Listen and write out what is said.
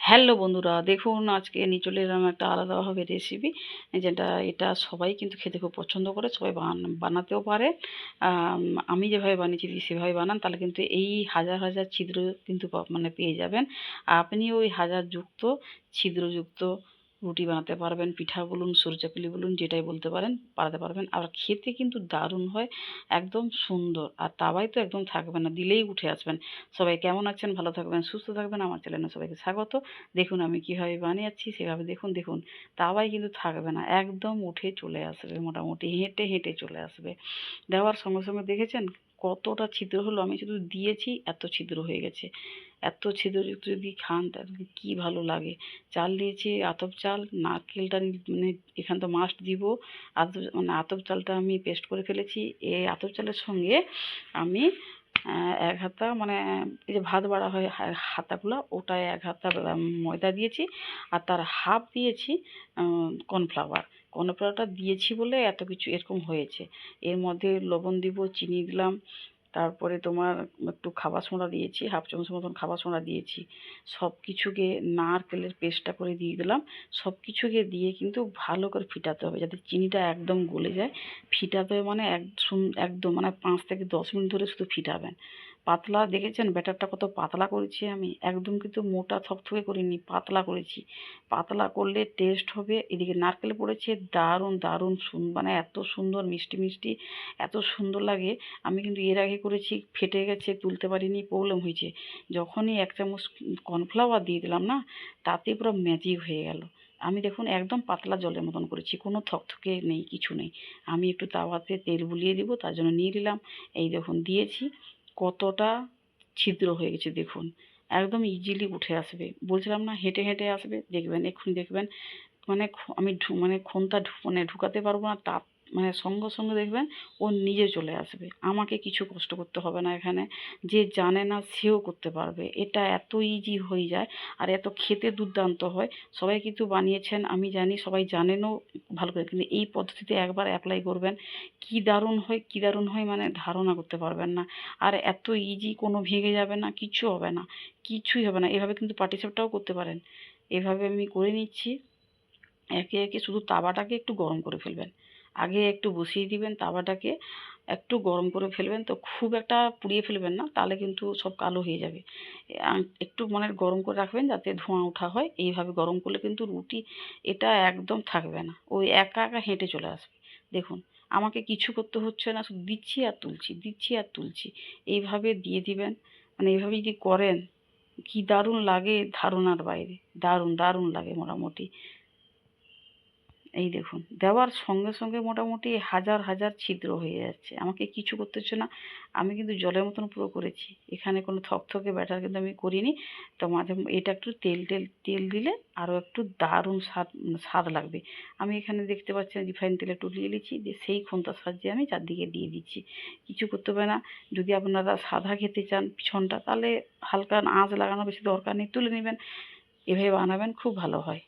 Hello বন্ধুরা, দেখুন আজকে নিয়ে চলে এলাম একটা আলাদাভাবে রেসিপি যেটা এটা সবাই কিন্তু খেতে খুব পছন্দ করে, সবাই বান- বানাতেও পারে। আমি যেভাবে বানিয়েছি সেভাবে বানান, তাহলে কিন্তু এই হাজার হাজার ছিদ্র কিন্তু মানে পেয়ে যাবেন। আপনি ওই হাজার যুক্ত, ছিদ্রযুক্ত রুটি বানাতে পারবেন, পিঠা বলুন সরচাপিলি বলুন, যেটাই বলতে পারেন, বানাতে পারবেন। আর খেতে কিন্তু দারুণ হয়, একদম সুন্দর। আর তাওয়াই তো একদম থাকবে না, দিলেই উঠে আসবেন। সবাই কেমন আছেন? ভালো থাকবেন, সুস্থ থাকবেন। আমার চ্যানেলে সবাইকে স্বাগত। দেখুন আমি কীভাবে বানিয়েছি, সেভাবে দেখুন দেখুন, তাওয়াই কিন্তু থাকবে না, একদম উঠে চলে আসবে, মোটামুটি হেঁটে হেঁটে চলে আসবে। দেওয়ার সঙ্গে সঙ্গে দেখেছেন কতটা ছিদ্র হলো, আমি শুধু দিয়েছি, এত ছিদ্র হয়ে গেছে। এত ছিদ্রযুক্ত যদি খান, তাহলে কী ভালো লাগে? চাল দিয়েছি আতপ চাল, নারকেলটা মানে এখান তো মাস্ট দিব। আতপ মানে আতপ চালটা আমি পেস্ট করে ফেলেছি। এই আতপ চালের সঙ্গে আমি এক হাতা মানে এই যে ভাত বাড়া হয় হাতাগুলো, ওটায় এক হাতা ময়দা দিয়েছি আর তার হাফ দিয়েছি কর্নফ্লাওয়ার। কর্নফ্লাওয়ারটা দিয়েছি বলে এত কিছু এরকম হয়েছে। এর মধ্যে লবণ দিব, চিনি দিলাম তারপরে তোমার একটু খাবার সোঁড়া দিয়েছি হাফ চামচ মতন খাবার সোঁড়া দিয়েছি। সব কিছুকে নারকেলের পেস্টটা করে দিয়ে দিলাম। সব কিছুকে দিয়ে কিন্তু ভালো করে ফিটাতে হবে যাতে চিনিটা একদম গলে যায়। ফিটাতে মানে এক একদম মানে পাঁচ থেকে দশ মিনিট ধরে শুধু ফিটাবেন। পাতলা দেখেছেন? ব্যাটারটা কত পাতলা করেছি আমি। একদম কিন্তু মোটা, থকথকে করিনি, পাতলা করেছি। পাতলা করলে টেস্ট হবে, এদিকে নারকেল পড়েছে, দারুণ দারুণ সুন মানে এত সুন্দর, মিষ্টি মিষ্টি, এত সুন্দর লাগে। আমি কিন্তু এর আগে করেছি, ফেটে গেছে, তুলতে পারিনি প্রবলেম হয়েছে। যখনই এক চামচ কর্নফ্লাওয়ার দিয়ে দিলাম না তাতে পুরো ম্যাজিক হয়ে গেল। আমি দেখুন একদম পাতলা জলের মতন করেছি, কোনো থকথকে নেই, কিছু নেই। আমি একটু তাওয়াতে তেল বুলিয়ে দিব, তার জন্য নিয়ে নিলাম। এই দেখুন দিয়েছি। কতটা ছিদ্র হয়ে গেছে দেখুন। একদম ইজিলি উঠে আসবে। বলছিলাম না, হেঁটে হেঁটে আসবে। দেখবেন, এক্ষুনি দেখবেন মানে আমি মানে খুনটা মানে ঢুকাতে পারব না তা মানে সঙ্গে সঙ্গে দেখবেন ও নিজে চলে আসবে। আমাকে কিছু কষ্ট করতে হবে না এখানে। যে জানে না সেও করতে পারবে। এটা এত ইজি হয়ে যায় আর এত খেতে দুর্দান্ত হয়। সবাই কিন্তু বানিয়েছেন, আমি জানি, সবাই জানেনও ভালো করে। কিন্তু এই পদ্ধতিতে একবার অ্যাপ্লাই করবেন, কি দারুণ হয়, কি দারুণ হয় মানে ধারণা করতে পারবেন না। আর এত ইজি কোনো ভেঙে যাবে না কিছু হবে না, কিছুই হবে না। এভাবে কিন্তু পাটিসাপটাও করতে পারেন। এভাবে আমি করে নিচ্ছি। একে একে শুধু তাওয়াটাকে একটু গরম করে ফেলবেন। আগে একটু বসিয়ে দিবেন তাওয়াটাকে, একটু গরম করে ফেলবেন তো খুব একটা পুড়িয়ে ফেলবেন না, তাহলে কিন্তু সব কালো হয়ে যাবে। একটু মানে গরম করে রাখবেন যাতে ধোঁয়া ওঠা হয়, এইভাবে গরম করলে কিন্তু রুটি এটা একদম থাকবে না, ওই একা একা হেঁটে চলে আসবে। দেখুন, আমাকে কিছু করতে হচ্ছে না, শুধু দিচ্ছি আর তুলছি, দিচ্ছি আর তুলছি, এইভাবে দিয়ে দিবেন মানে এইভাবে যদি করেন, কি দারুণ লাগে ধারণার বাইরে, দারুণ দারুণ লাগে মোটামুটি। এই দেখুন, দেওয়ার সঙ্গে সঙ্গে মোটামুটি হাজার হাজার ছিদ্র হয়ে যাচ্ছে। আমাকে কিছু করতে হচ্ছে না, আমি কিন্তু জলের মতন পুরো করেছি। এখানে কোনো থকথকে ব্যাটার কিন্তু আমি করিনি। তো মাঝে এটা একটু তেল টেল তেল দিলে আরও একটু দারুণ স্বাদ স্বাদ লাগবে। আমি এখানে দেখতে পাচ্ছেন রিফাইন তেল একটু দিয়ে দিচ্ছি, দিয়ে সেই খুন্তার সাহায্যে আমি চারদিকে দিয়ে দিচ্ছি। কিছু করতে হবে না, যদি আপনারা সাদা খেতে চান পিছনটা, তাহলে হালকা আঁচ লাগানো বেশি দরকার নেই, তুলে নেবেন। এভাবে বানাবেন, খুব ভালো হয়।